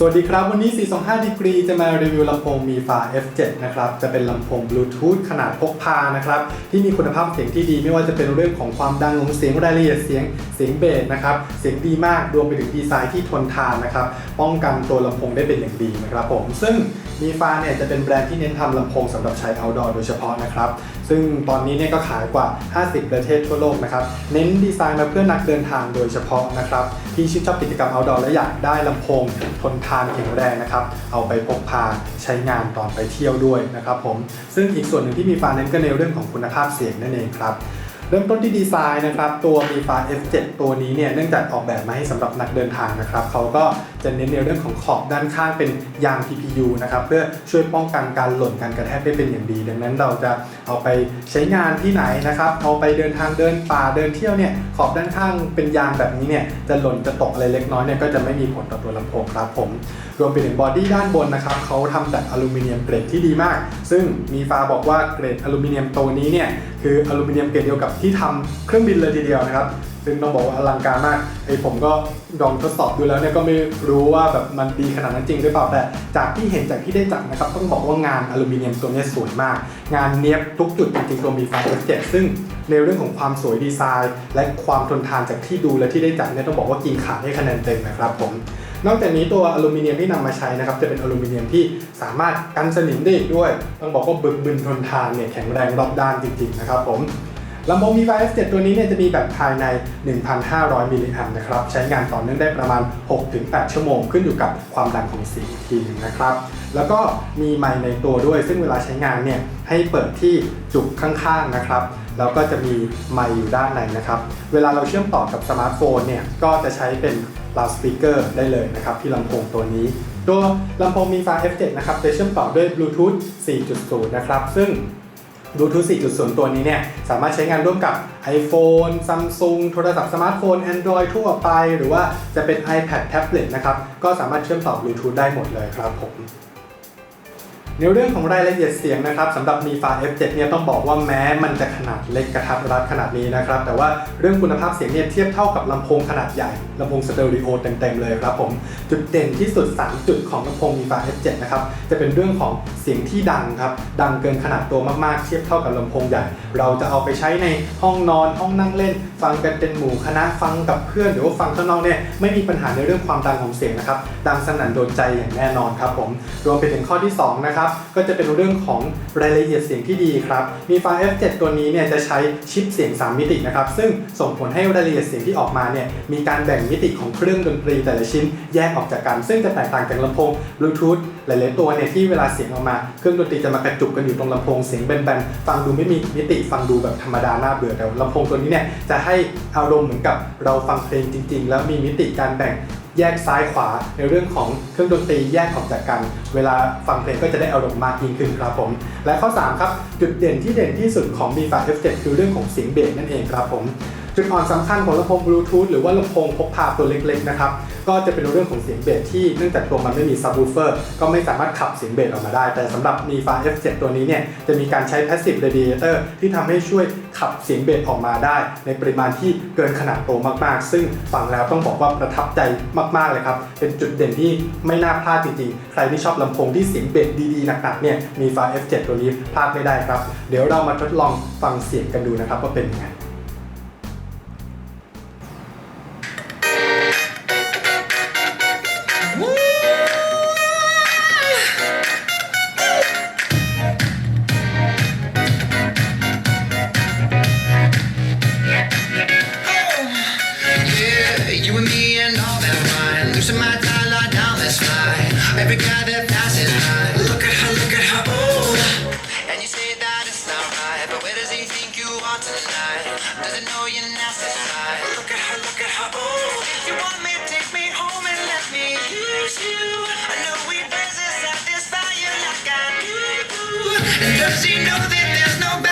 สวัสดีครับ วันนี้ 425 ดีกรี จะมารีวิวลำโพงมีฟา F7 นะครับ จะเป็นลำโพงบลูทูธขนาดพกพานะครับ ที่มีคุณภาพเสียงที่ดีไม่ว่าจะเป็นเรื่องของความดังของเสียงรายละเอียดเสียงเสียงเบสนะครับ เสียงดีมากรวมไปถึงดีไซน์ที่ทนทานนะครับ ป้องกันตัวลำโพงได้เป็นอย่างดีนะครับผมซึ่ง มีฟาเนี่ยจะเป็นแบรนด์ที่เน้นทำลำโพงสำหรับใช้ outdoor โดยเฉพาะนะครับ ซึ่งตอนนี้เนี่ยก็ขายกว่า 50 ประเทศทั่วโลกนะครับ เน้นดีไซน์มาเพื่อนักเดินทางโดยเฉพาะนะครับ ที่ชื่นชอบกิจกรรม outdoor และอยากได้ลำโพงทนทานแข็งแรงนะครับ เอาไปพกพาใช้งานตอนไปเที่ยวด้วยนะครับผม ซึ่งอีกส่วนหนึ่งที่มีฟาเน้นก็ในเรื่องของคุณภาพเสียงนั่นเองครับเริ่มต้นที่ดีไซน์นะครับตัวมีฟา F7 ตัวนี้เนี่ยเนื่องจากออกแบบมาให้สำหรับนักเดินทางนะครับเขาก็จะเน้นในเรื่องของขอบด้านข้างเป็นยาง TPU นะครับเพื่อช่วยป้องกันการหล่นการกระแทกได้เป็นอย่างดี ดังนั้นเราจะเอาไปใช้งานที่ไหนนะครับเอาไปเดินทางเดินป่าเดินเที่ยวเนี่ยขอบด้านข้างเป็นยางแบบนี้เนี่ยจะหล่นจะตกอะไรเล็กน้อยเนี่ยก็จะไม่มีผลต่อตัวลำโพงครับผมรวมไปถึงบอดี้ด้านบนนะครับเขาทำจากอลูมิเนียมเกรดที่ดีมาก ซึ่งมีฟ้าบอกว่าเกรดอลูมิเนียมตัวนี้เนี่ยคืออลูมิเนียมเกรดเดียวกับที่ทำเครื่องบินเลยทีเดียวนะครับซึ่งต้องบอกว่าอลังการมากไอ้ผมก็ลองทดสอบดูแล้วเนี่ยก็ไม่รู้ว่าแบบมันดีขนาดนั้นจริงหรือเปล่าแต่จากที่เห็นจากที่ได้จับนะครับต้องบอกว่างานอลูมิเนียมตัวนี้สวยมาก งานเนี้ยบทุกจุดจริงๆตัวมีฟา F7 ซึ่งในเรื่องของความสวยดีไซน์ และความทนทานจากที่ดูและที่ได้จับเนี่ยต้องบอกว่ากินขาดให้คะแนนเต็มนะครับผมนอกจากนี้ตัวอลูมิเนียมที่นำมาใช้นะครับจะเป็นอลูมิเนียมที่สามารถกันสนิมได้อีกด้วย ต้องบอกว่าบึกบึนทนทานเนี่ยแข็งแรงรอบด้านจริงๆนะครับผม ลำโพงมีไฟ F7 ตัวนี้เนี่ยจะมีแบตภายใน 1,500 มิลลิแอมป์นะครับ ใช้งานต่อเนื่องได้ประมาณ 6-8 ชั่วโมง ขึ้นอยู่กับความดังของเสียงทีหนึงนะครับ แล้วก็มีไมค์ในตัวด้วย ซึ่งเวลาใช้งานเนี่ยให้เปิดที่จุกข้างๆนะครับ แล้วก็จะมีไมค์อยู่ด้านในนะครับ เวลาเราเชื่อมต่อกับสมาร์ทโฟนเนี่ยก็จะใช้เป็น loud speaker ได้เลยนะครับที่ลำโพงตัวนี้ตัวลำโพงมีไฟ F7 นะครับจะเชื่อมต่อด้วย Bluetooth 4.0 นะครับ ซึ่ง บลูทูธ4.0 ตัวนี้เนี่ยสามารถใช้งานร่วมกับ iPhone Samsung โทรศัพท์สมาร์ทโฟน Android ทั่วไป หรือว่าจะเป็น iPad แท็บเล็ตนะครับ ก็สามารถเชื่อมต่อบลูทูธได้หมดเลยครับผม ในเรื่องของรายละเอียดเสียงนะครับสำหรับมีฟา F7 เนี่ยต้องบอกว่าแม้มันจะขนาดเล็กกระทัดรัดขนาดนี้นะครับ แต่ว่าเรื่องคุณภาพเสียงเนี่ยเทียบเท่ากับลำโพงขนาดใหญ่ลำโพงสเตอริโอเต็มๆเลยครับผมจุดเด่นที่สุด 3 จุดของลำโพงมีฟา F7 นะครับจะเป็นเรื่องของเสียงที่ดังครับดังเกินขนาดตัวมากๆ เทียบเท่ากับลำโพงใหญ่ เราจะเอาไปใช้ในห้องนอนห้องนั่งเล่นฟังกันเป็นหมู่คณะฟังกับเพื่อนหรือว่าฟังข้างนอกเนี่ยไม่มีปัญหาในเรื่องความดังของเสียงนะครับดังสนั่นโดนใจอย่างแน่นอนครับผมรวมไปถึงข้อที่สองนะครับก็จะเป็นเรื่องของรายละเอียดเสียงที่ดีครับมีไฟ F7 ตัวนี้เนี่ยจะใช้ชิปเสียง 3 มิตินะครับซึ่งส่งผลให้รายละเอียดเสียงที่ออกมาเนี่ยมีการแบ่งมิติของเครื่องดนตรีแต่ละชิ้นแยกออกจากกันซึ่งจะแตกต่างจากลำโพงบลูทูธหลายๆตัวเนี่ยที่เวลาเสียงออกมาเครื่องดนตรีจะมากระจุกกันอยู่ตรงลำโพงเสียงแบนๆฟังดูไม่มีมิติฟังดูแบบธรรมดาน่าเบื่อแต่ลำโพงตัวนี้เนี่ยจะใให้อารมณ์เหมือนกับเราฟังเพลงจริง ๆ แล้วมีมิติการแบ่งแยกซ้ายขวาในเรื่องของเครื่องดนตรีแยกออกจากกัน เวลาฟังเพลงก็จะได้อารมณ์มากยิ่งขึ้นครับผม และข้อ 3 ครับ จุดเด่นที่เด่นที่สุดของ b 5 F7 คือเรื่องของเสียงเบสนั่นเองครับผม จุดอ่อนสำคัญของลำโพงบลูทูธหรือว่าลำโพงพกพาตัวเล็กๆนะครับก็จะเป็นเรื่องของเสียงเบสที่เนื่องจากตัวมันไม่มีซับวูเฟอร์ก็ไม่สามารถขับเสียงเบสออกมาได้ แต่สำหรับ m i f a F7 ตัวนี้เนี่ยจะมีการใช้ passive radiator ที่ทำให้ช่วยขับเสียงเบสออกมาได้ ในปริมาณที่เกินขนาดตัวมากๆ ซึ่งฟังแล้วต้องบอกว่าประทับใจมากๆเลยครับ เป็นจุดเด่นที่ไม่น่าพลาดจริงๆ ใครที่ชอบลำโพงที่เสียงเบสดีๆหนักๆเนี่ยมี f a F7 ตัวนี้พลาดไม่ได้ครับ เดี๋ยวเรามาทดลองฟังเสียงกันดูนะครับว่าเป็นยังไง Every that passes by. Look at her, look at her, oh. And you say that it's not right, but where does he think you are tonight? Doesn't know you're nasty side. Look at her, look at her, oh. You want me, take me home and let me use you. I know like I do. Does he know that there's nobody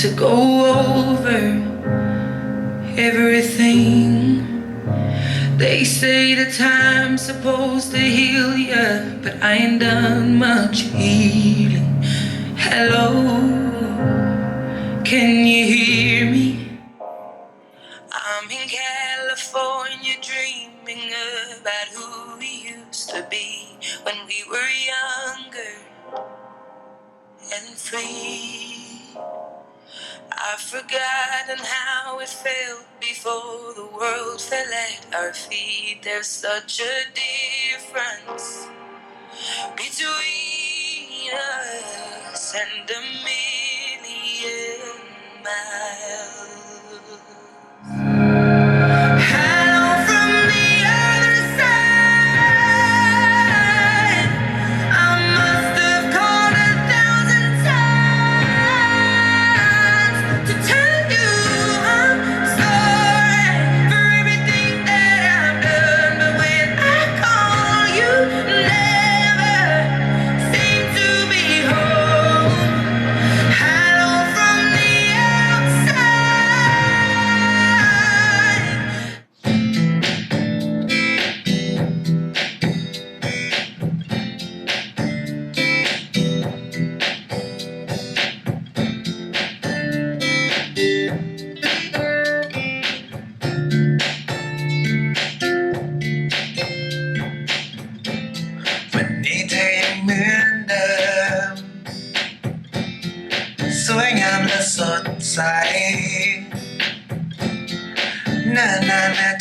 to go over everything. They say the time's supposed to heal ya, but I ain't done much healing. Hello, can you hear me? I'm in California dreaming about who we used to be when we were younger and free. I've forgotten how it felt before the world fell at our feet. There's such a difference between us and a million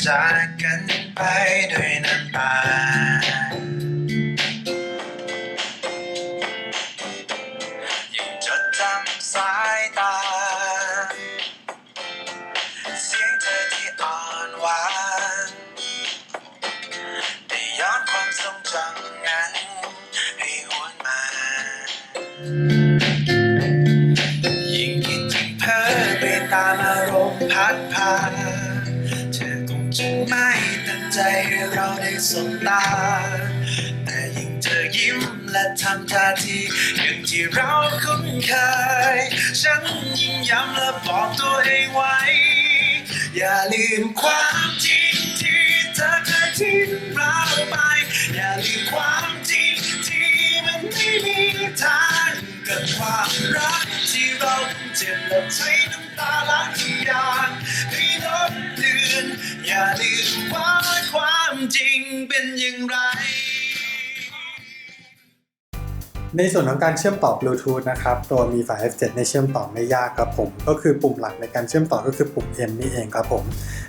จากกันไปด้วยน้ำตายังจดจำสายตา เสียงเธอที่อ่อนหวานได้ย้อนความทรงจำนั้นให้หวนมา ยิ่งคิดถึงเธอไปตามอารมณ์พัดพา สบตา แต่ยิ่งเธอยิ้มและทำท่าทีอย่างที่เราคุ้นเคย ฉันยิ่งย้ำและบอกตัวเองไว้ อย่าลืมความจริงที่เธอเคยทิ้งเราไป อย่าลืมความจริงที่มันไม่มีทางเกิดความรักที่เราเจ็บและใช้น้ำตาล้างทุกอย่างให้ลบเลือนอย่าลืมว่าความ จริงเป็นอย่างไร ในส่วนของการเชื่อมต่อบลูทูธนะครับ ตัวมีฝา F7 ในเชื่อมต่อไม่ยากครับผม ก็คือปุ่มหลักในการเชื่อมต่อก็คือปุ่ม M นี่เองครับผม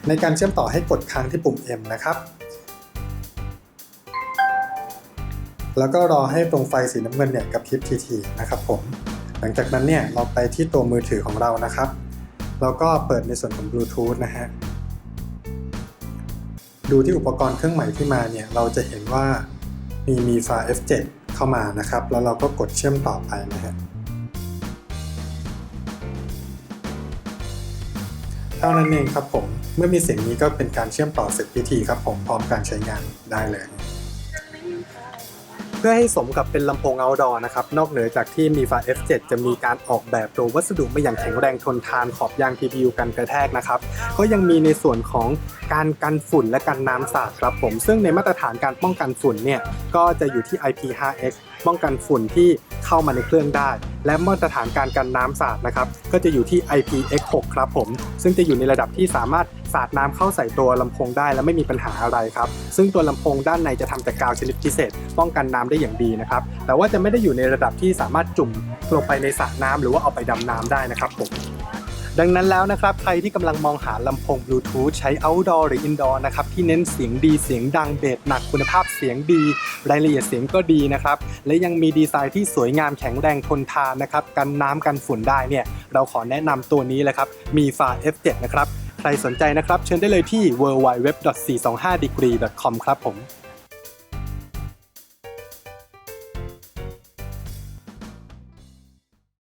ในการเชื่อมต่อให้กดค้างที่ปุ่ม M นะครับ แล้วก็รอให้ตรงไฟสีน้ำเงินเนี่ยกระพริบทีๆนะครับผม หลังจากนั้นเนี่ยเราไปที่ตัวมือถือของเรานะครับ แล้วก็เปิดในส่วนของบลูทูธนะฮะ ดูที่อุปกรณ์เครื่องใหม่ที่มาเนี่ยเราจะเห็นว่ามีมีฝา F7 เข้ามานะครับ แล้วเราก็กดเชื่อมต่อไปนะฮะเท่านั้นเองครับผม เมื่อมีเสียงนี้ก็เป็นการเชื่อมต่อเสร็จพิธีครับผมพร้อมการใช้งานได้เลย เพื่อให้สมกับเป็นลำโพง outdoor นะครับ นอกเหนือจากที่มีฟ้า F7 จะมีการออกแบบตัววัสดุมาอย่างแข็งแรงทนทานขอบยาง TPU กันกระแทกนะครับ ก็ยังมีในส่วนของการกันฝุ่นและกันน้ำสาดครับผม ซึ่งในมาตรฐานการป้องกันฝุ่นเนี่ยก็จะอยู่ที่ IP5X ป้องกันฝุ่นที่เข้ามาในเครื่องได้ และมาตรฐานการกันน้ำสาดนะครับ ก็จะอยู่ที่ IPX6 ครับผม ซึ่งจะอยู่ในระดับที่สามารถสาดน้ำเข้าใส่ตัวลำโพงได้และไม่มีปัญหาอะไรครับ ซึ่งตัวลำโพงด้านในจะทำจากกาวชนิดพิเศษ ป้องกันน้ำได้อย่างดีนะครับ แต่ว่าจะไม่ได้อยู่ในระดับที่สามารถจุ่มลงไปในสระน้ำหรือว่าเอาไปดำน้ำได้นะครับผมดังนั้นแล้วนะครับ ใครที่กำลังมองหาลำโพงบลูทูธใช้ outdoor หรือ indoor นะครับ ที่เน้นเสียงดีเสียงดังเบสหนักคุณภาพ เสียงดี รายละเอียดเสียงก็ดีนะครับ และยังมีดีไซน์ที่สวยงามแข็งแรงทนทานนะครับ กันน้ำกันฝุ่นได้เนี่ย เราขอแนะนำตัวนี้เลยครับ มีฝา F7 นะครับ ใครสนใจนะครับ เชิญได้เลยที่ www.425degree.com ครับผม